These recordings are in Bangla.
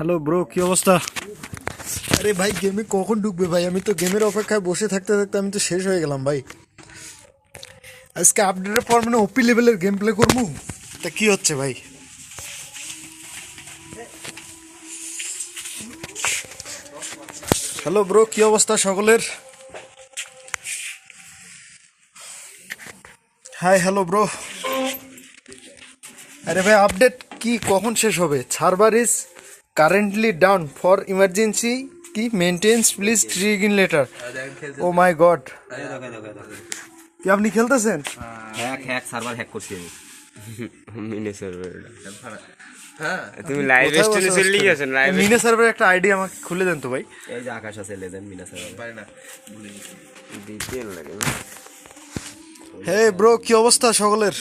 হ্যালো ব্রো কি অবস্থা? আরে ভাই গেমে কখন ঢুকবে ভাই? আমি তো গেমের অপেক্ষায় বসে থাকতে থাকতে আমি তো শেষ হয়ে গেলাম ভাই। আজকে আপডেটের পর মানে ওপি লেভেলের গেম প্লে করব? তা কি হচ্ছে ভাই? হ্যালো ব্রো কি অবস্থা সকলের? হাই হ্যালো ব্রো আরে ভাই আপডেট কি, কখন শেষ হবে? Server is currently down for emergency কি maintenance please try again later oh my god কি আপনি খেলতেছেন? হ্যাক হ্যাক সার্ভার হ্যাক করছি আমি। মিনে সার্ভার তুমি লাইভ স্ট্রিমে চলে গেছেন লাইভ মিনে সার্ভার একটা আইডি আমাকে খুলে দেন তো ভাই। এই যে আকাশ আছে লেজেন্ড মিনা সার্ভার দিতে লাগে। হে ব্রো কি অবস্থা সকলের?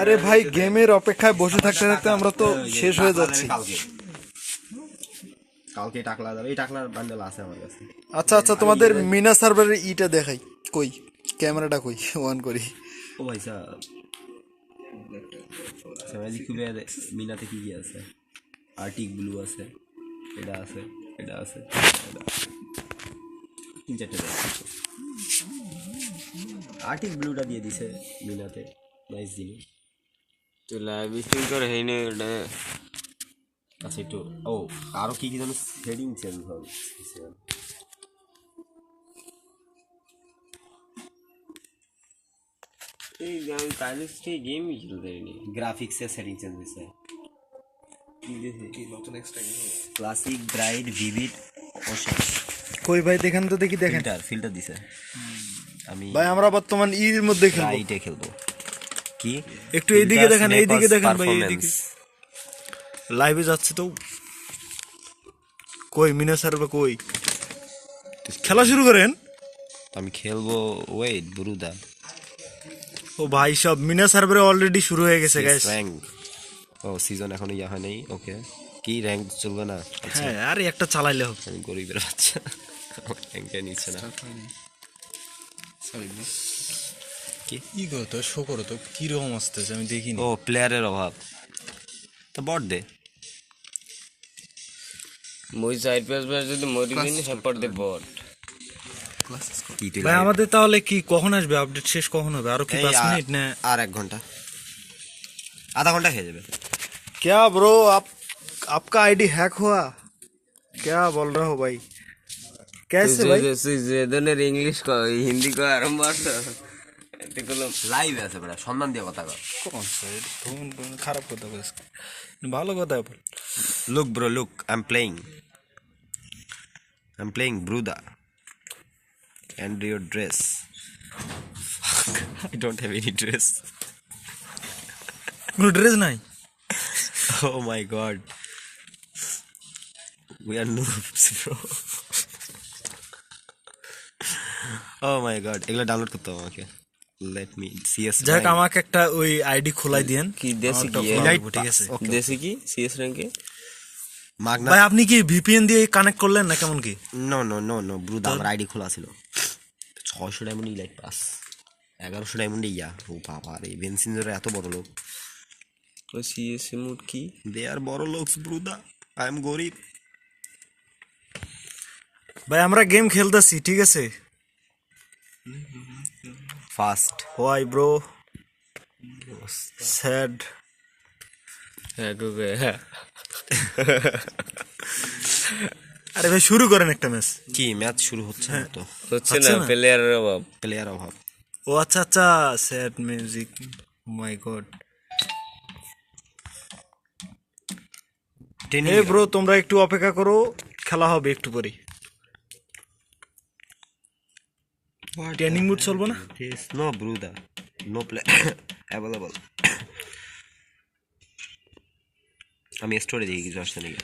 আরে ভাই গেমের অপেক্ষায় বসে থাকতে থাকতে আমরা তো শেষ হয়ে যাচ্ছি। কালকে। টাকলা যাবে এই টাকলার বান্ডেল আছে আমার কাছে। আচ্ছা আচ্ছা তোমাদের মিনা সার্ভারের ইটা দেখাই। কই ক্যামেরাটা কই? অন করি। ও ভাই সাহ আচ্ছা ম্যাজিক কিউবে মিনাতে কি কি আছে? আর্টিক ব্লু আছে এটা আছে এটা আছে এটা আছে। তিন চারটে আর্টিক ব্লুটা দিয়ে দিছে মিনাতে। নাইস জিনিস। তো লাইভ স্ট্রিম করে হয়নি ওটা। আচ্ছা একটু ও আরও কি কি যেন সেটিং চেঞ্জ হবে। এই আমি কাজে সেই গেমই খেলতে পারিনি। গ্রাফিক্সের সেটিং চেঞ্জ হয়েছে। ক্লাসিক ব্রাইট ভিভিড ওশান কই ভাই দেখেন তো দেখি দেখেন। ফিল্টার দিছে। আমি ভাই আমরা বর্তমান ইর মধ্যে খেলব। ব্রাইটে খেলব। কি? একটু এইদিকে দেখেন এইদিকে দেখেন ভাই এইদিকে। লাইভে যাচ্ছে তো। কই মিনা সার্ভার কই? খেলা শুরু করেন। আমি খেলব ওয়েট বুরুদা। ও ভাই সব মিনা সার্ভারে অলরেডি শুরু হয়ে গেছে গাইস র্যাঙ্ক ও সিজন এখনও ইয়া হয় নাই ওকে কি র্যাঙ্ক চলবে না? হ্যাঁ আরে একটা চালাইলে হবে। আমি গরিবের বাচ্চা। র্যাঙ্কে নিচ্ছে না। ই করো তো শো করো তো কিরকম আসতেছে আমি দেখিনি ও প্লেয়ারের অভাব তো বট দে মই সাইড পেজ পেজ যদি মরিবি না সাপোর্ট দে বট কি তুই ভাই আমাদের তাহলে কি কখন আসবে আপডেট শেষ কখন হবে আরো কি এই পাঁচ আ- মিনিট না আর এক ঘন্টা আধা ঘন্টা হয়ে যাবে क्या ब्रो आप आपका आईडी हैक हुआ क्या बोल रहे हो भाई कैसे भाई যেদনের ইংলিশ ক হিন্দি ক আরম্ভ আছে এগুলো লাইভ আছে বেটা সম্মান দিয়ে কথা কর कौन सा ये फोन खराब होता है इसका ভালো কথা বল Look, bro, look, I'm playing. I'm playing Bruda. And your dress. Fuck, I don't have any dress. কোনো ড্রেস নাই Oh my god. We are noobs, bro. oh my god. এগুলো ডাউনলোড করতে হবে আমাকে। লেট মি সিএস যাক আমাকে একটা ওই আইডি খোলাই দিয়েন। কি দেশি কি? ঠিক আছে দেশি কি? সিএস র্যাঙ্কে মাগনা ভাই আপনি কি ভিপিএন দিয়ে কানেক্ট করলেন না কেমন কি? No no no no bruda আমার আইডি খোলা ছিল। ছয়শো ডায়মন্ড ইলাইট পাস এগারোশো ডায়মন্ডে ইয়া ও বাবা রে বেনসিনজোর এত বড় লোক। ও সিএস মোড কি? দে আর বড় লোক ব্রুদা আই এম গরিব। ভাই আমরা গেম খেলতেছি ঠিক আছে? ফাস্ট হোয়াই ব্রো স্যাড হ্যাঁ হ্যাঁ। আরে ভাই শুরু করেন একটা ম্যাচ কি ম্যাচ শুরু হচ্ছে না তো? হচ্ছে না? প্লেয়ারের অভাব। প্লেয়ার অভাব। ও আচ্ছা আচ্ছা sad music my god hey bro তোমরা একটু অপেক্ষা করো খেলা হবে একটু পরে ট্রেনিং মুড চলবো না? No bruda no play available আমি স্টোরে দেখি কিছু আসছে নাকি?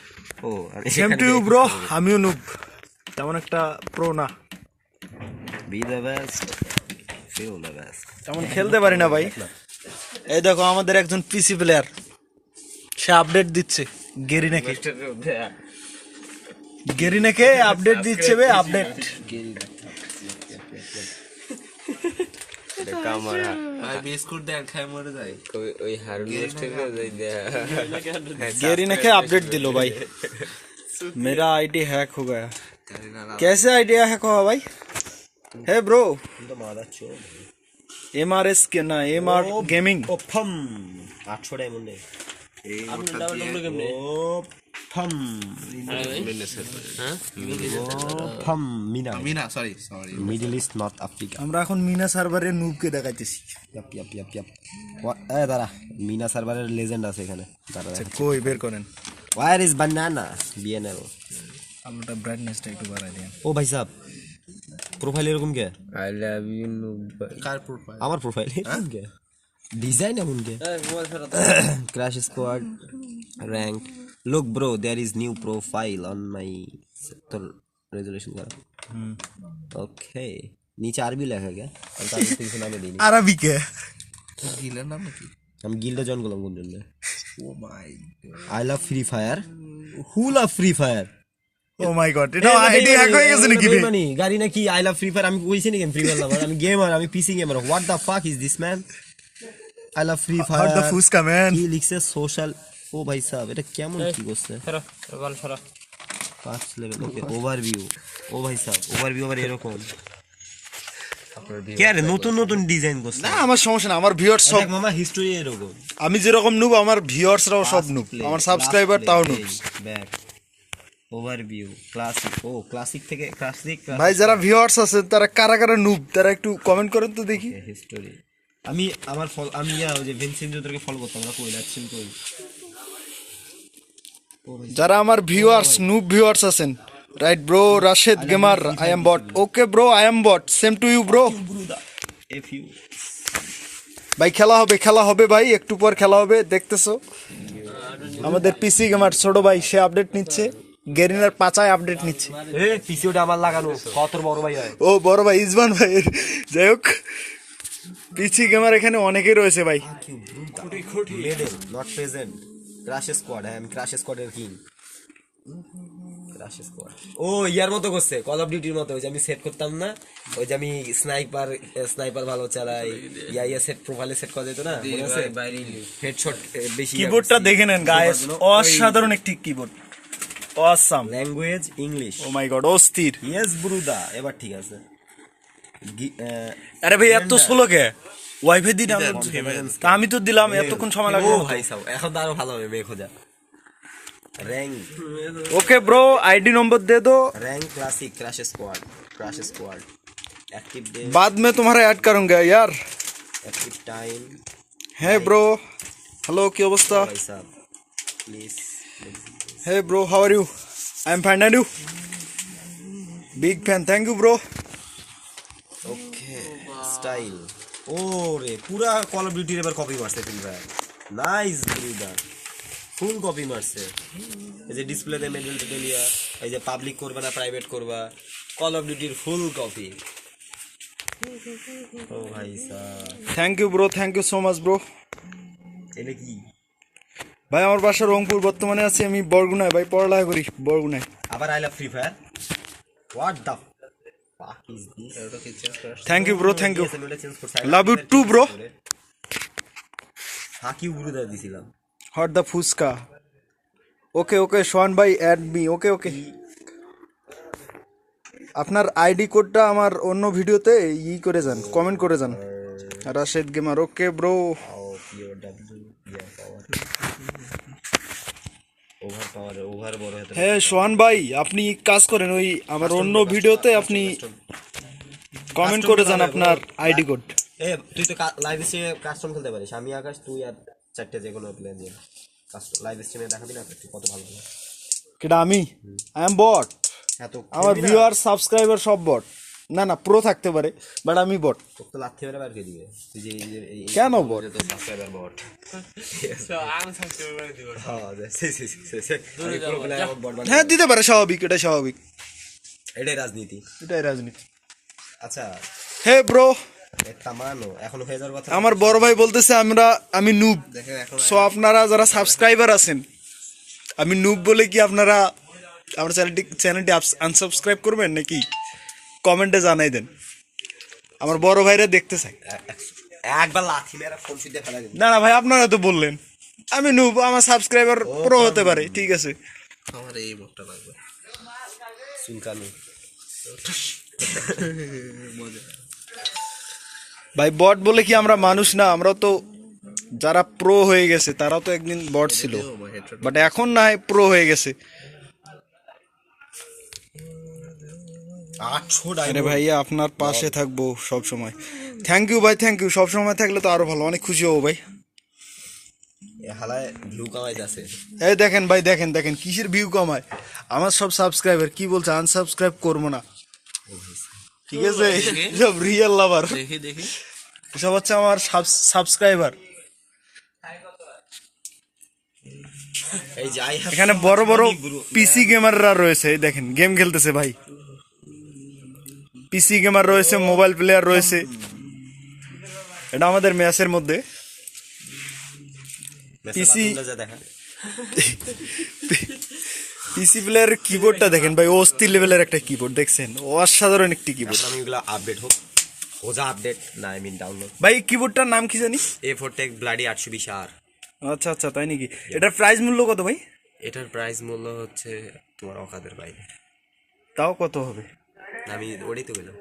Oh same to you bro আমিও নুব তেমন একটা প্রো না। Be the best feel the best তেমন খেলতে পারি না ভাই। এই দেখো আমাদের একজন পিসি প্লেয়ার সে আপডেট দিচ্ছে। গেরিনাকে গেরিনাকে আপডেট দিচ্ছে বে আপডেট কামারা ভাই বিস্কুট দেন খাই মরে যায় ওই ওই হারুন হোস্টেলে যাই দেয়া गेरी के अपडेट दिलो भाई मेरा आईडी हैक हो गया कैसे आईडी हैक हुआ भाई है ब्रो एम आर एस के ना एम आर गेमिंग ও ফম আটশো ফম ফম MENA MENA sorry sorry middle east north Africa. আমরা এখন মিনা সার্ভারে নুবকে দেখাইতেছি। Yup yup yup yup. এ দাঁড়া। মিনা সার্ভারের লেজেন্ড আছে এখানে। দাঁড়া কই বের করেন। ওয়ার ইজ বানানা বিএনএল আলোটা ব্রাইটনেসটা একটু বাড়াই দেন। ও ভাই সাহেব প্রোফাইল এরকম কে? আই লাভ ইউ নুব কার প্রোফাইল আমার প্রোফাইল এরকম কে? ডিজাইন এমন কে crash squad rank look bro there is new profile on my তোর রেজুলেশন করা ওকে নিচে আরবি লেখা গে আমি তো আগে কিছু নামে দিইনি আরবি কে গিলের নাম কি আমি গিল্ডে জয়েন করলাম কোন জন্য ও my I love free fire who love free fire oh my god এটা আইডি হ্যাক হয়ে গেছে নাকি মানে গাড়ি নাকি আই লাভ ফ্রি ফায়ার আমি কইছি নাকি ফ্রি ফায়ার লাভার আমি গেমার আমি PC gamer what the fuck is this man I love free fire the fuchka man কি লিখছে সোশ্যাল ও ভাই সাহেব এটা কেমন কি করছে? পাঁচ লেভেল ওকে ওভারভিউ ও ভাই সাহেব ওভারভিউ আবার এরকম। কে আরে নতুন নতুন ডিজাইন করছে? না আমার সমস্যা না আমার ভিউয়ার্স সব মামা হিস্টোরি এরকম। আমি যেরকম নুব আমার ভিউয়ার্সরাও সব নুব আমার সাবস্ক্রাইবার তাও noob back overview classic oh classic থেকে ক্লাসিক ভাই যারা ভিউয়ার্স আছে তারা কারা কারা নুব তারা একটু কমেন্ট করেন তো দেখি। হিস্টোরি আমি আমার ফল আমি ওই যে ভেনসেন তোদেরকে ফলো করতাম না কই লাগছেন কই? যারা আমার ভিউয়ার্স নুব ভিউয়ার্স আছেন right bro Rashed gamer I am bot okay bro I am bot same to you bro F U ভাই খেলা হবে খেলা হবে ভাই একটু পর খেলা হবে দেখতেছো? আমাদের পিসি গেমার ছোট ভাই সে আপডেট নিচ্ছে। গেরিনার পাঁচায় আপডেট নিচ্ছে। এ আমার লাগানো কত বড় ভাই হয়। ও বড় ভাই ইসবান ভাই যাই হোক। পিসি গেমার এখানে অনেকেই রয়েছে ভাই। Medal not present crash squad আমি ক্রাশ স্কোয়াডের কিং ক্রাশ স্কোয়াড ও ইয়ার মতো করছে কল অফ ডিউটির মতো। ওই যে আমি সেট করতাম না ওই যে আমি স্নাইপার স্নাইপার ভালো চালাই ইয়া ইয়া সেট প্রোফাইলে সেট করা যেত না হেডশট বেশি কিবোর্ডটা দেখে নেন গাইস অসাধারণ একটি keyboard awesome language English oh my god অস্থির। ইয়েস ব্রুদা এবার ঠিক আছে। আরে ভাই এত স্লো কে ওয়াইফাই দি ডাউনলোড তা আমি তো দিলাম এতক্ষণ সময় লাগবে ও ভাই সাও এখন তো আরো ভালো হবে মেয়ে খোঁজা rank okay bro ID number दे दो rank classic crash squad crash squad active day बाद में तुम्हारा ऐड करूंगा यार एक्टिव टाइम है ब्रो हेलो की अवस्था भाई साहब please hey bro how are you I am fine and you big fan thank you bro okay style oh, ওরে পুরা কল অফ ডিউটির এবার কপি মারছে ফিল ভাই। নাইস ব্রিদার ফুল কপি মারছে। এই যে ডিসপ্লেতে মেডেল টেডেলিয়া এই যে পাবলিক করবা না প্রাইভেট করবা কল অফ ডিউটির ফুল কপি ও ভাই sir thank you bro thank you so much bro এটা কি? ভাই আমার বাসা রংপুর বর্তমানে আছে আমি বরগুনায়। ভাই পড়ালেখা করি বরগুনায়। আবার I love free fire what the thank you bro thank you Love you too, bro. ফাকি উড়ে দিছিলাম হট দ্য ফুসকা ওকে ওকে সোহান ভাই অ্যাড মি ওকে ওকে আপনার আইডি কোডটা আমার অন্য ভিডিওতে ই করে যান কমেন্ট করে যান Rashed gamer okay bro oh pure W ya power over power over বড় হতে হ্যাঁ সোহান ভাই আপনি কাজ করেন ওই আমার অন্য ভিডিওতে আপনি কমেন্ট করে যান আপনার আইডি কোড এ তুই তো লাইভ স্ট্রিমে কাস্টম খেলতে পারিস। আমি আকাশ তুই আর চারটে যে কোনো প্লেয়ার দিয়ে কাস্টম লাইভ স্ট্রিমে দেখাবি না? তুই কত ভালো কেটা আমি? আই এম বট আমার ভিউয়ার সাবস্ক্রাইবার সব বট না না প্রো থাকতে পারে বাট আমি বট তো লাথি মেরে বার কে দিবে। তুই যে কেন বট তো সাবস্ক্রাইবার বট হ্যাঁ হ্যাঁ দিতে পারে স্বাভাবিক এটা স্বাভাবিক। এটাই রাজনীতি। এটাই রাজনীতি। আচ্ছা। হে ব্রো এ তামানো এখন হয়ে যাওয়ার কথা। আমার বড় ভাই বলতেছে আমরা আমি নুব সো আপনারা যারা সাবস্ক্রাইবার আছেন আমি নুব বলে কি আপনারা আমার চ্যানেলটি চ্যানেলটি আনসাবস্ক্রাইব করবেন নাকি? কমেন্টে জানাই দেন। আমার বড় ভাইরা দেখতে চাই একবার লাথি মেরা ফোন ফেলা না না ভাই আপনারা তো বললেন। আমি নুব আমার সাবস্ক্রাইবার প্রো হতে পারে ঠিক আছে। আমার এই মুখটা লাগবে। চুলকানি। ভাই বট বলে কি আমরা মানুষ না? আমরা তো যারা প্রো হয়ে গেছে তারাও তো একদিন বট ছিল। বাট এখন না প্রো হয়ে গেছে। আটশো আরে ভাইয়া আপনার পাশে থাকব সব সময় থ্যাংক ইউ ভাই থ্যাংক ইউ সব সময় থাকলে তো আরও ভালো অনেক খুশি হব ভাই। এই দেখেন ভাই দেখেন দেখেন কিসের ভিউ কমায়? আমার সব সাবস্ক্রাইবার কি বলছে আনসাবস্ক্রাইব করব না। ঠিক আছে? সব রিয়েল লাভার সব হচ্ছে আমার সাবস্ক্রাইবার এখানে বড় বড় পিসি গেমাররা রয়েছে দেখেন গেম খেলতেছে ভাই। পিসি গেমার রয়েছে মোবাইল প্লেয়ার রয়েছে। এটা আমাদের ম্যাচের মধ্যে। পিসি পিসি প্লেয়ার কিবোর্ডটা দেখেন ভাই অস্থির লেভেলের একটা কিবোর্ড দেখছেন? অসাধারণ একটি কিবোর্ড আমি এগুলো আপডেট হোক। ওজা আপডেট না আই মিন ডাউনলোড ভাই কিবোর্ডটার নাম কি জানি? এ ফোর টেক ব্লাডি আটশো বিশ আর আচ্ছা আচ্ছা তাই নাকি? এটার প্রাইস মূল্য কত ভাই? এটার প্রাইস মূল্য হচ্ছে তোমার অকাদের বাইরে। তাও কত হবে? আমি ওটাই তো গেলাম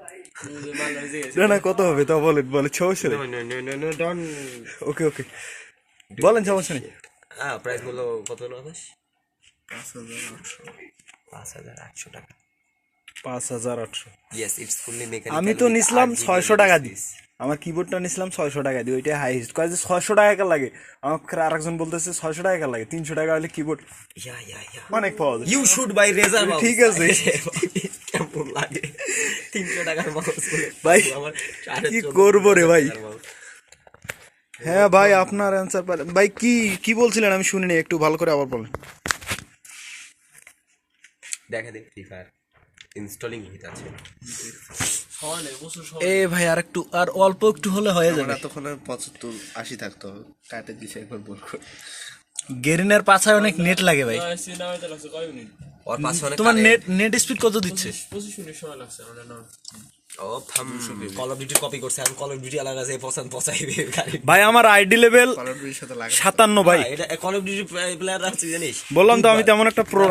না না কত হবে? তাও বলেন বলে সমস্যা নেই। ওকে ওকে। বলেন সমস্যা নেই। হ্যাঁ প্রাইস মূল্য কত না আকাশ? পাঁচ হাজার আটশো। টাকা। পাঁচ হাজার আটশো। ইয়েস ইটস ফুললি মেকানিক্যাল আমি তো নিছিলাম ছয়শো টাকা দিস আমার কিবোর্ডটা নিছিলাম ছয়শো টাকা দিয়ে ওইটা হাইস্ট কয়েছে ছয়শো টাকা লাগে? আমাকে আরেকজন বলতেছে ছয়শো টাকা লাগে? তিনশো টাকা হলে কিবোর্ড ইয়া ইয়া ইয়া অনেক পাওয়া যায়। ইউ শুড বাই রেজার ঠিক আছে। কেমন লাগে। তিনশো টাকার মাউস ভাই, আমার কি করব রে ভাই? হ্যাঁ ভাই আপনার অ্যান্সার পারে। ভাই কি কি বলছিলেন? আমি শুনিনি একটু ভালো করে আবার বলেন। দেখা দিন ফ্রি ফায়ার ইনস্টলিং হিট আছে। এ ভাই আর একটু আর অল্প একটু হলে হয়ে আমার এতক্ষণে পঁচাত্তর আশি থাকতো। কাটে দিছে একবার বল করে। গেরিনের পাছায় অনেক নেট লাগে ভাই। ওর পাশে অনেক তোমার নেট নেট স্পিড কত দিচ্ছে? ও থাম কল অফ ডিউটি কপি করছে আমি কল অফ ডিউটি আলাদা আছে পছন্দ পচাইবে ভাই আমার আইডি লেভেল কলরবির সাথে লাগে সাতান্ন ভাই। এটা কল অফ ডিউটি প্লেয়ার আছে জানিস? বললাম তো আমি তেমন একটা প্রো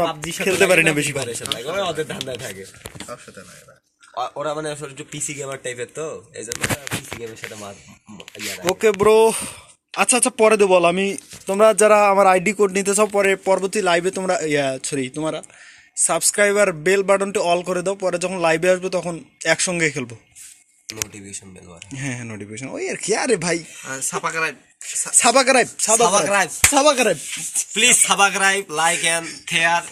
খেলতে পারি না বেশি। ওদের ধান্দায় থাকে। সাথে লাগে ওরা মানে আসলে একটু পিসি গেমার টাইপের তো এই জন্য পিসি গেমের সাথে মার ওকে ব্রো আচ্ছা আচ্ছা পরে দেবো বল। আমি তোমরা যারা আমার আইডি কোড নিতে চাও পরে পরবর্তী লাইভে তোমরা ইয়া সরি তোমরা সাবস্ক্রাইবার বেল বাটনটি অল করে দাও। পরে যখন লাইভে আসবে তখন একসঙ্গে খেলব। মোটিভেশন বেল হ্যাঁ হ্যাঁ নোটিফিকেশন ওই আর কি আরে ভাই। Subscribe subscribe subscribe. Subscribe please subscribe like and share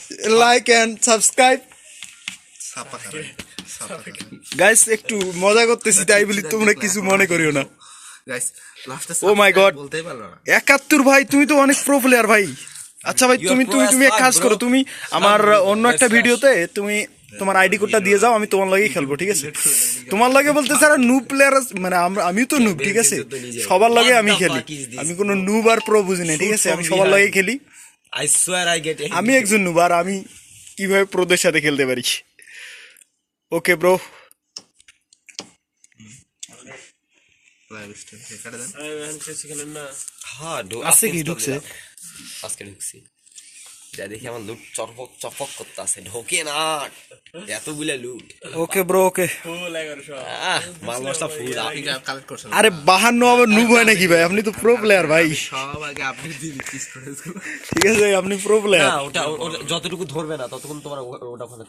like and subscribe করাই গাইস একটু মজা করতেছি তাই বলি তোমরা কিছু মনে করিও না। Oh. বলতেই পারল না। একাত্তর ভাই তুমি তো অনেক প্রো প্লেয়ার ভাই। আচ্ছা ভাই তুমি তুমি তুমি এক কাজ করো তুমি আমার অন্য একটা ভিডিওতে তুমি তোমার আইডি কোডটা দিয়ে যাও আমি তোমার লাগেই খেলব ঠিক আছে? তোমার লাগে বলতে স্যার নুব প্লেয়ার মানে আমিও তো নুব ঠিক আছে? সবার লাগে আমি খেলি? আমি কোনো নুব আর প্রো বুঝি না ঠিক আছে? আমি সবার লাগে খেলি। আমি একজন নুব আর আমি কীভাবে প্রোদের সাথে খেলতে পারি? ওকে ব্রো লাইভ স্ট্রিম কাটে দেন। হ্যাঁ ঢু- আছে আজকে কি install ঢুকছে? আজকে ঢুকছি। যা দেখি আমার লুট চপক চপক করতে আছে। ঢোকে না। এতগুলা লুট ওকে ব্রো ওকে। মাল মশলা ফুল। আপনি কালেক্ট করছেন আরে বাহান্ন আবার নুব হয় নাকি ভাই? আপনি তো প্রো প্লেয়ার ভাই। সব আগে আপনি ঠিক আছে আপনি প্রো প্লেয়ার না ওটা যতটুকু ধরবে না ততক্ষণ তোমার ওটা ওখানে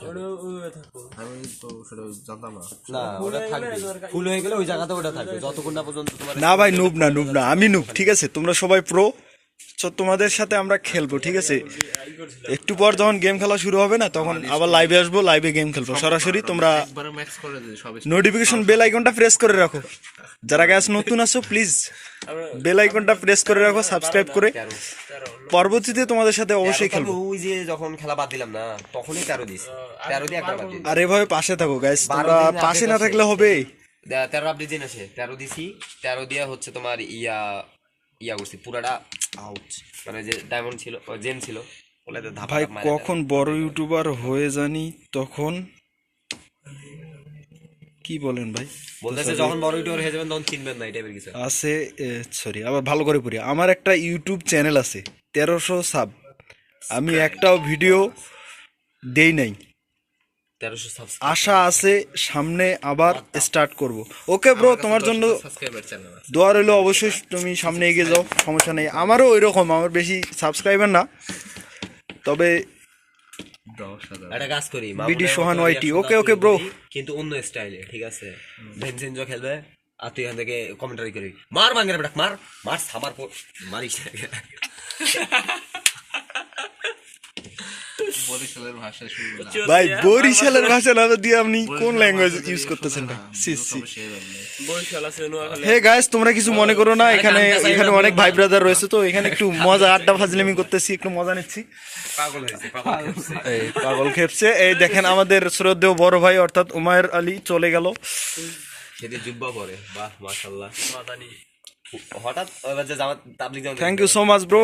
আমি তো সেটা জানতাম না। না ওটা থাকবে। ফুল হয়ে গেলে ওই জায়গাতে ওটা থাকবে। যতক্ষণ না পর্যন্ত তোমার না ভাই নুব না নুব না। আমি নুব ঠিক আছে? তোমরা সবাই প্রো তো তোমাদের সাথে আমরা খেলব ঠিক আছে? একটু পর যখন গেম খেলা শুরু হবে না তখন আবার লাইভে আসব লাইভে গেম খেলব। সরাসরি তোমরা একবারে নোটিফিকেশন বেল আইকনটা প্রেস করে রাখো। যারা গ্যাস নতুন আছো প্লিজ বেল আইকনটা প্রেস করে রাখো সাবস্ক্রাইব করে। পরবর্তীতে তোমাদের সাথে অবশ্যই খেলব। ওই যে যখন খেলা বাদ দিলাম না তখনই তেরো দিস তেরো দিয়ে একটা বাদ দিস আর এভাবে পাশে থাকো গাইস তোমরা পাশে না থাকলে হবে তেরো আপডেট দিন আছে। তেরো দিছি তেরো দিয়া হচ্ছে তোমার ইয়া ইয়া করছি পুরাটা আউট মানে যে ডায়মন্ড ছিল জেন ছিল। ভাই কখন বড় ইউটিউবার হয়ে জানি তখন কি বলেন ভাই? বলতেছে যখন বড় ইউটিউবার হয়ে যাবেন তখন চিনবেন না এই টাইপের কিছু। আছে সরি আবার ভালো করে পড়ি। আমার একটা ইউটিউব চ্যানেল আছে তেরোশো সাব। আমি একটাও ভিডিও দেই নাই। তেরোশো আশা আছে সামনে আবার স্টার্ট করব। ওকে ব্রো তোমার জন্য সাবস্ক্রাইবার চ্যানেল আছে। দোয়া রইল অবশ্যই তুমি সামনে এগিয়ে যাও সমস্যা নেই। আমারও ওই রকম আমার বেশি সাবস্ক্রাইবার না। তবে দশ একটা কাজ করি বিডি সোহান ওয়াইটি ওকে, ওকে, ব্রো। কিন্তু অন্য স্টাইলে ঠিক আছে? ভেনসেনজো খেলবে আর তুই এখান থেকে কমেন্টারি করবি। মার ভাঙের বেটা মার মার সাবার পর মারিস বরিশালের ভাষা শুরু করলাম ভাই বরিশালের ভাষা না দিয়ে আপনি কোন ল্যাঙ্গুয়েজ ইউজ করতেছেন ভাই? C C. হে গাইস তোমরা কিছু মনে করো না এখানে এখানে অনেক ভাই ব্রাদার রয়েছে তো এখানে একটু মজা আড্ডা ফাজলামি করতেছি একটু মজা নিচ্ছি। পাগল হয়েছে পাগল এই খেপছে। এই দেখেন আমাদের শ্রদ্ধেয় বড় ভাই অর্থাৎ উমায়ের আলী চলে গেল। জুব্বা পরে বাহ মাশাআল্লাহ। হঠাৎ এবার যে জামাত তাবলিগ জামাত thank you so much bro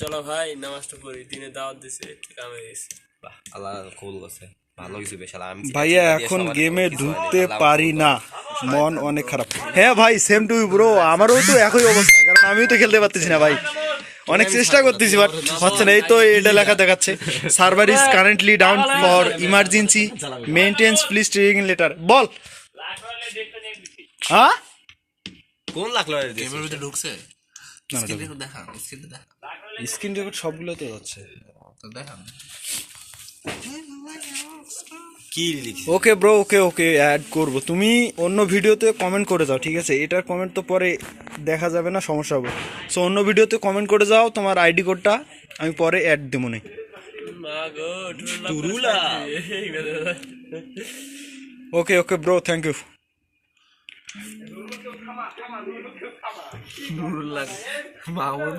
চলো ভাই নামাজটা পড়ি দিনে দাওয়াত দিছে কামে গেছে বাহ, আল্লাহ কবুল করছে। ভালো কিছু বেশ আল্লাহ, আমি ভাইয়া এখন গেমে ঢুকতে পারি না। মন অনেক খারাপ। হ্যাঁ ভাই সেম টু ব্রো আমারও তো একই অবস্থা কারণ আমিও তো খেলতে পারতেছি না ভাই। অনেক চেষ্টা করতেছি বাট হচ্ছে না এই তো এটা লেখা দেখাচ্ছে। Server is currently down for emergency maintenance please training later বল। হ্যাঁ? কোন লাখ দিয়েছে গেমের ভিতরে ঢুকছে? দেখান স্ক্রিন রেকর্ড সবগুলো তো যাচ্ছে তো দেখান। কি ওকে ব্রো ওকে ওকে অ্যাড করব। তুমি অন্য ভিডিওতে কমেন্ট করে যাও ঠিক আছে? এটার কমেন্ট তো পরে দেখা যাবে না সমস্যা হবে। সো অন্য ভিডিওতে কমেন্ট করে যাও তোমার আইডি কোডটা আমি পরে অ্যাড দেবো না। Okay okay bro thank you Mahmud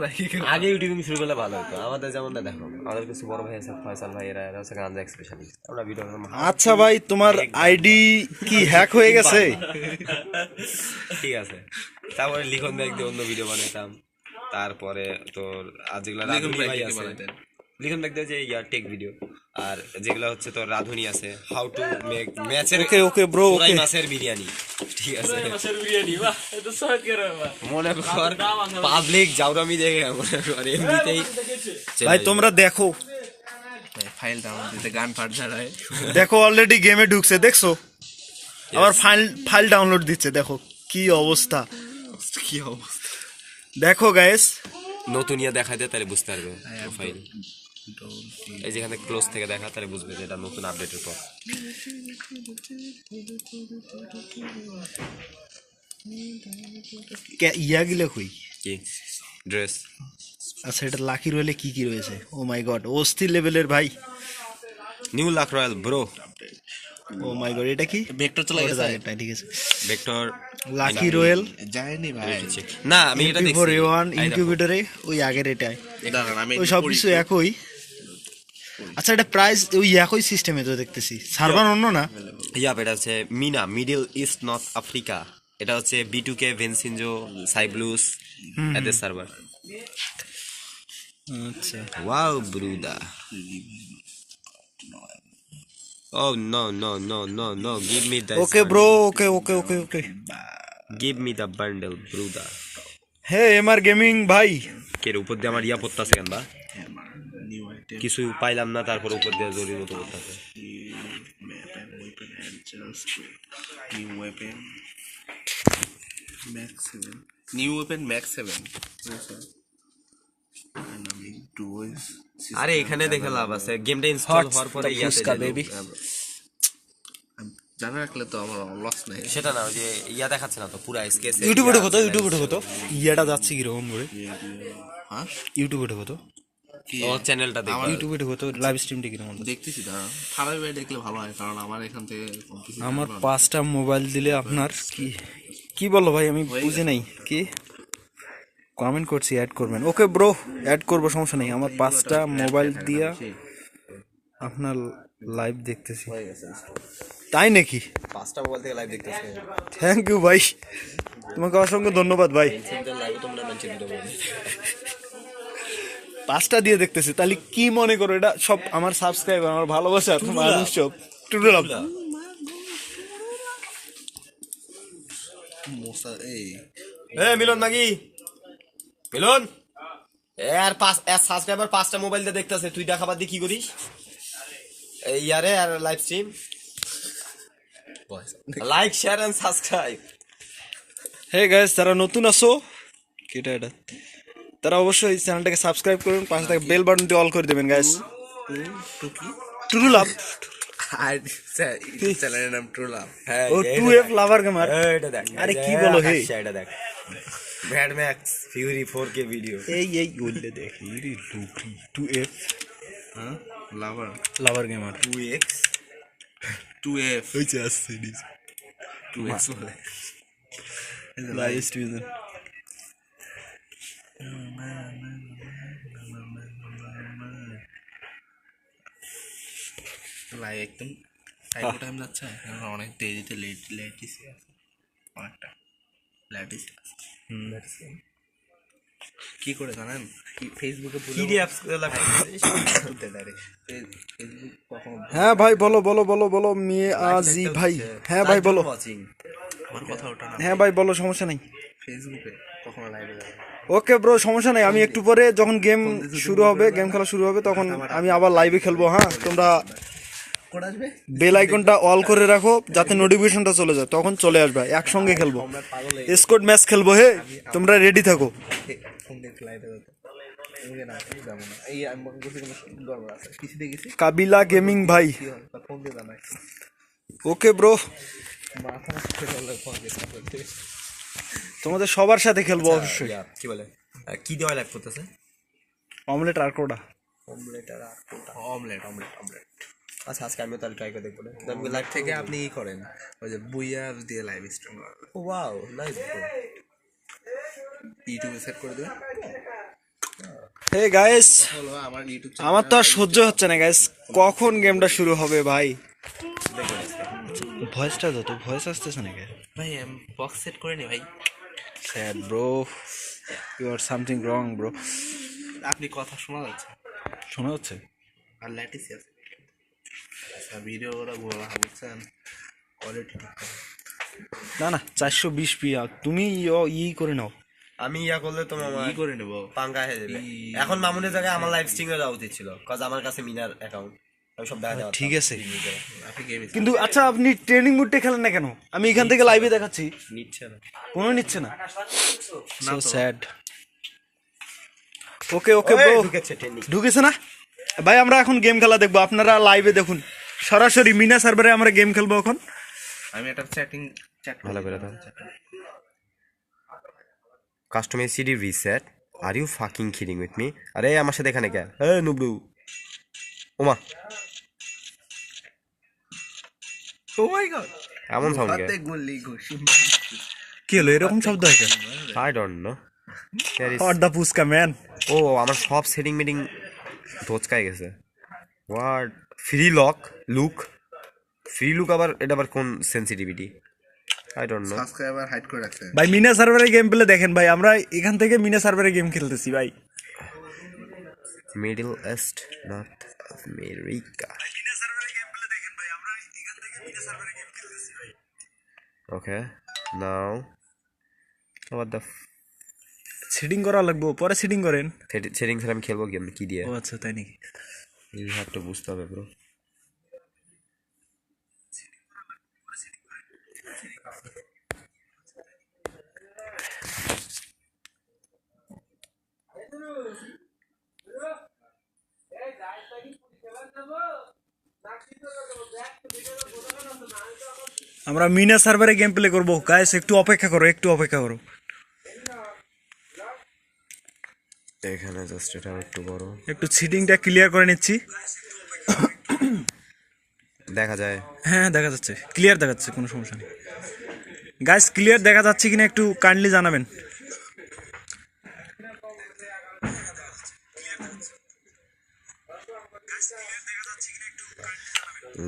আগে ইউটিউবিং শুরু করলে ভালো হতো। আমাদের যেমন না দেখো আমাদের কিছু বড় ভাই আছে ফয়সাল ভাই এরা এরা হচ্ছে গাঞ্জা স্পেশালিস্ট আমরা ভিডিও আচ্ছা ভাই তোমার আইডি কি হ্যাক হয়ে গেছে? ঠিক আছে। তারপরে লিখন দিয়ে অন্য ভিডিও বানাইতাম। তারপরে তোর আজকে যেগুলো ভাই আছে। লিখন দিয়ে যে ইয়ার টেক ভিডিও আর যেগুলো হচ্ছে তোর রাধুনি আছে হাউ টু মেক ম্যাচের ওকে ওকে ব্রো ওকে। মাছের বিরিয়ানি। ঠিক আছে। মাছের বিরিয়ানি বাহ এটা সহজ করে বাবা মনে কর পাবলিক জাউরামি দেখে মনে কর এমনিতেই ভাই তোমরা দেখো। ফাইল ডাউনলোড দিতে গান পাঠ ছাড়াই দেখো অলরেডি গেমে ঢুকছে দেখছ? আবার ফাইল ফাইল ডাউনলোড দিচ্ছে দেখো কি অবস্থা। কি অবস্থা। দেখো গাইস নতুন ইয়ে দেখা যায় তাহলে বুঝতে পারবে প্রোফাইল এই যেখানে ক্লোজ থেকে দেখা তাহলে বুঝবে যে এটা নতুন আপডেটের পর। ইয়া গিলে কই? কি? ড্রেস আচ্ছা এটা লাকি রয়েলে কি কি রয়েছে? ও মাই গড অস্থির লেভেলের ভাই। New luck royale bro oh my god এটা কি? ভেক্টর চলে ওটা গেছে। না, ঠিক আছে। ভেক্টর লাকি রয়েল যায়নি ভাই। না আমি এটা দেখছি। ওয়ান ইনকিউবেটরে ওই আগের এটাই। দাঁড়ান আমি ওই সব কিছু একই। আচ্ছা এটা প্রাইস ওই একই সিস্টেমে তো দেখতেছি। সার্ভার অন্য না? ইয়াপ এটা হচ্ছে MENA middle east north Africa এটা হচ্ছে বি টু কে ভেনসিনজো সাইব্লুস এদের সার্ভার আচ্ছা। Wow bruda Oh no no no no no give me the okay bro okay okay okay okay give me the bundle bruda hey MR gaming ভাই কে রে, উপর দিয়ে আমার ইয়া পড়তাছে কেন বা কিছু পাইলাম না তারপর উপর দিয়ে জরির মতো পড়তাছে new weapon max seven new weapon max seven আরে এখানে দেখে লাভ আছে। গেমটা ইনস্টল হওয়ার পরে ইয়াতে baby. জানা রাখলে তো আমার লস নাই। সেটা না ওই যে ইয়া দেখাচ্ছে না তো পুরা স্কেচ ইউটিউবে ঢোকো তো ইউটিউবে ঢোকো তো। ইয়াটা যাচ্ছে কীরকম করে? হ্যাঁ ইউটিউবে ঢোকো তো। ওর চ্যানেলটা দেখো ইউটিউবে ঢোকো তো লাইভ স্ট্রিমটা কীরকম দেখতেছি দাঁড়া বাড়ি দেখলে ভালো হয় কারণ আমার এখান থেকে আমার পাঁচটা মোবাইল দিলে আপনার কি কি বলো ভাই আমি বুঝি নাই কি? কমেন্ট করছি অ্যাড করবেন। ওকে ব্রো অ্যাড করব সমস্যা নেই। আমার পাঁচটা মোবাইল দিয়া আপনার লাইভ দেখতেছি। তাই নাকি? পাঁচটা মোবাইল থেকে লাইভ দেখতেছে। থ্যাংক ইউ ভাই। তোমাকে অসংখ্য ধন্যবাদ ভাই সেন্টার লাইভ তোমরা মানছে দুটো মোবাইল পাঁচটা দিয়ে দেখতেছি। তাহলে কি মনে করো এটা সব আমার সাবস্ক্রাইবার আমার ভালোবাসা মানুষ সব টুটু লাভ মশা মিলন মাগি মিলন? এ আর পাঁচ সাবস্ক্রাইবার পাঁচটা মোবাইল দিয়ে দেখতেছে। তুই দেখাবার দিয়ে কি করিস? এই ইয়ারে আর live stream like share and subscribe hey guys যারা নতুন আসো কেটা এটা? তারা অবশ্যই চ্যানেলটাকে সাবস্ক্রাইব করুন পাশে থেকে বেল বাটনটি অল করে দেবেন গাইস টুটু লাভ আর চ্যানেলের নাম ট্রু লাভ হ্যাঁ oh two F lover gamer এটা দেখ। আরে কি বলো হে? এটা দেখ। Bad max Fury 4K video এই এই বললে দেখি। রে লুকি টু এফ হ্যাঁ lover lover gamer 2x two F হয়েছে আসছে টু এক্স বলে। লাইভ স্ট্রিম একদম টাইম টাইম যাচ্ছে এখন অনেক দেরিতে লেট লেটিসি আছে অনেকটা লেটিসি আছে কি করে জানেন? ফেসবুকে কখনো হ্যাঁ ভাই বলো বলো বলো বলো মেয়ে আজি ভাই। হ্যাঁ ভাই বলো। আমার কথা ওটা না। হ্যাঁ ভাই বলো সমস্যা নেই। ফেসবুকে কখনো লাইভে যাবে ওকে ব্রো সমস্যা নেই। আমি একটু পরে যখন গেম শুরু হবে গেম খেলা শুরু হবে তখন আমি আবার লাইভে খেলব হ্যাঁ? তোমরা বেল আইকনটা অল করে রাখো যাতে নোটিফিকেশনটা চলে যায়। তখন চলে আসবে একসঙ্গে খেলব। স্কোর ম্যাচ খেলব হে তোমরা রেডি থাকো। কাবিলা গেমিং ভাই। ওকে ব্রো তোমাদের সবার সাথে খেলব অবশ্যই। কি বলে? কি দেওয়া করতেছে? অমলেট আর কোটা অমলেট আর আটটা অমলেট অমলেট অমলেট আচ্ছা আজকে আমিও তাহলে ট্রাই করে দেখব আমি লাইভ থেকে আপনি ই করেন ওই যে বুইয়া দিয়ে লাইভ স্ট্রিম করেন। ওয়াও নাইস ইউটিউবে সেট করে দেবেন? হে গাইস আমার আমার তো আর সহ্য হচ্ছে না গাইস কখন গেমটা শুরু হবে ভাই? ভয়েসটা যত ভয়েস আসতেছে না কে ভাই আমি বক্স সেট করে নি ভাই। Sad bro you are something wrong bro আপনি কথা শোনা যাচ্ছে? শোনা যাচ্ছে? আর ল্যাটিস আছে। ভিডিও বুঝছেন কোয়ালিটি না না চারশো বিশ পিয়া তুমি ই করে নাও আমি ইয়া করলে তো মামা কি করে নেব পাঙ্কা হয়ে যাবে এখন মামুনের জায়গায় আমার লাইভ স্ট্রিমে যাওয়া উচিত ছিল কাজ আমার কাছে মিনার অ্যাকাউন্ট ঠিক আছে কিন্তু আচ্ছা আপনি ট্রেনিং মুডটা খেলেন না কেন আমি এখান থেকে লাইভে দেখাচ্ছি নিচ্ছে না কোনো নিচ্ছে না so sad okay okay bro ঢুকেছে না ভাই আমরা এখন গেম খেলা দেখব আপনারা লাইভে দেখুন সরাসরি মিনা সার্ভারে আমরা গেম খেলব এখন। আমি একটা চ্যাটিং চ্যাট ভালো করে দাও। Customer CD reset are you fucking kidding with me আরে আমার সাথে এখানে কে? এ নুবলু। ওমা। ও মাই গড এমন সাউন্ড কে? কি হলো? এরকম শব্দ হয় কেন? I don't know hot the fuchka man ও আমার সব সেটিং মিটিং ধোচকায় গেছে। What free lock look free look আবার এটা আবার কোন sensitivity I don't know subscriber hide করে রাখছে। ভাই মিনা সার্ভারে গেম পেলে দেখেন ভাই আমরা এখান থেকে মিনা সার্ভারে গেম খেলতেছি ভাই। Middle east north America okay now আবার দ্য সেটিং করা লাগবো পরে সেটিং করেন। সেটিং আমি খেলব গেম কি দিয়ে? ও আচ্ছা তাই নাকি? ইউ হ্যাভ টু বুঝতে হবে ব্রো আমরা মিনা সার্ভারে গেম প্লে করব। গাইস একটু অপেক্ষা করো, একটু অপেক্ষা করো। এখানে জাস্ট এটা একটু বড়। একটু সিটিংটা ক্লিয়ার করে নিচ্ছি। দেখা যায়। হ্যাঁ দেখা যাচ্ছে। ক্লিয়ার দেখা যাচ্ছে কোনো সমস্যা নেই। গাইস ক্লিয়ার দেখা যাচ্ছে কিনা একটু কাইন্ডলি জানাবেন।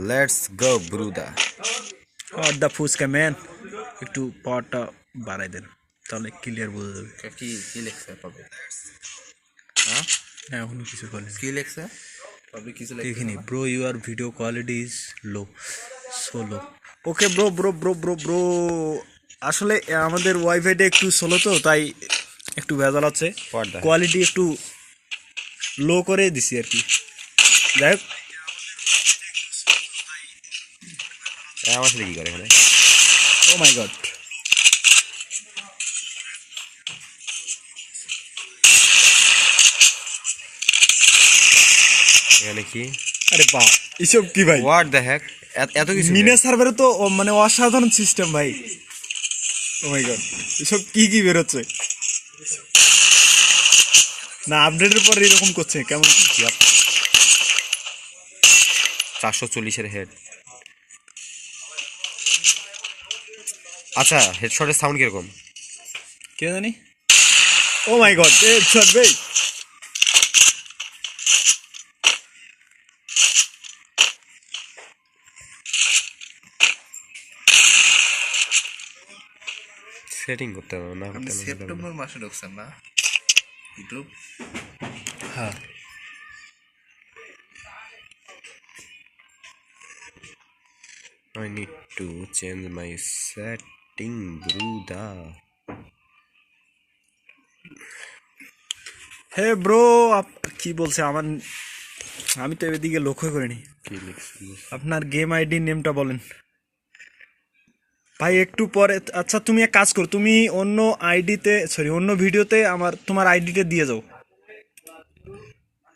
লেটস গো ব্রুদা আর দ্য ফুচকা ম্যান একটু পাওয়ারটা বাড়াই দেন তাহলে ক্লিয়ার বোঝা যাবে। কি কি লেখছে? পাবলিক হ্যাঁ? এখনও কিছু বলেন কি লেখছে? পাবলিক কিছু দেখিনি। Bro your video quality is low so low okay bro bro bro bro bro আসলে আমাদের ওয়াইফাইটা একটু স্লো তো তাই একটু ভেজাল আছে। কোয়ালিটি একটু লো করে দিছি আর কি। যাই হোক। আমার সাথে কি করে এখানে? ও মাই গড এখানে কি? আরে বাহ এসব কি ভাই? হোয়াট দ্য হ্যাক এত কিছু মিনা সার্ভারে তো মানে অসাধারণ সিস্টেম ভাই। ও মাই গড এসব কি কি বেরোচ্ছে? না আপডেটের পর এরকম করছে কেমন কি চারশো চল্লিশের হেড আচ্ছা হেডশটের সাউন্ড কীরকম? কে জানি? Oh my god a shot ভাই। সেটিং করতে হবে না আপনি সেপ্টেম্বর মাসে ঢুকছেন না? ইউটিউব? হ্যাঁ। I need to change my setting, Bruda. Hey bro up কি বলছে? আমার আমি তো এদিকে লক্ষ্য করিনি। কি লিখছি আপনার গেম আইডি নেমটা বলেন। ভাই, একটু পরে আচ্ছা তুমি এক কাজ করো, তুমি অন্য আইডিতে সরি অন্য ভিডিওতে আমার, তোমার আইডিটা দিয়ে যাও।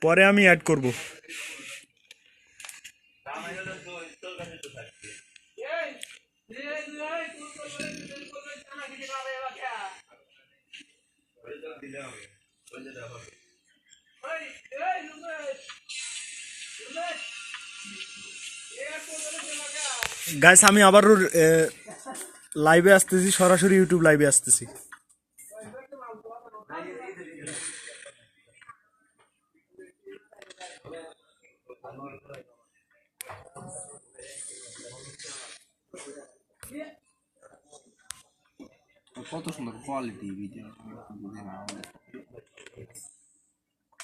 পরে আমি অ্যাড করব। গাইস আমি আবারও লাইভে আসতেছি সরাসরি ইউটিউব লাইভে আসতেছি। কত সুন্দর কোয়ালিটি ভিডিও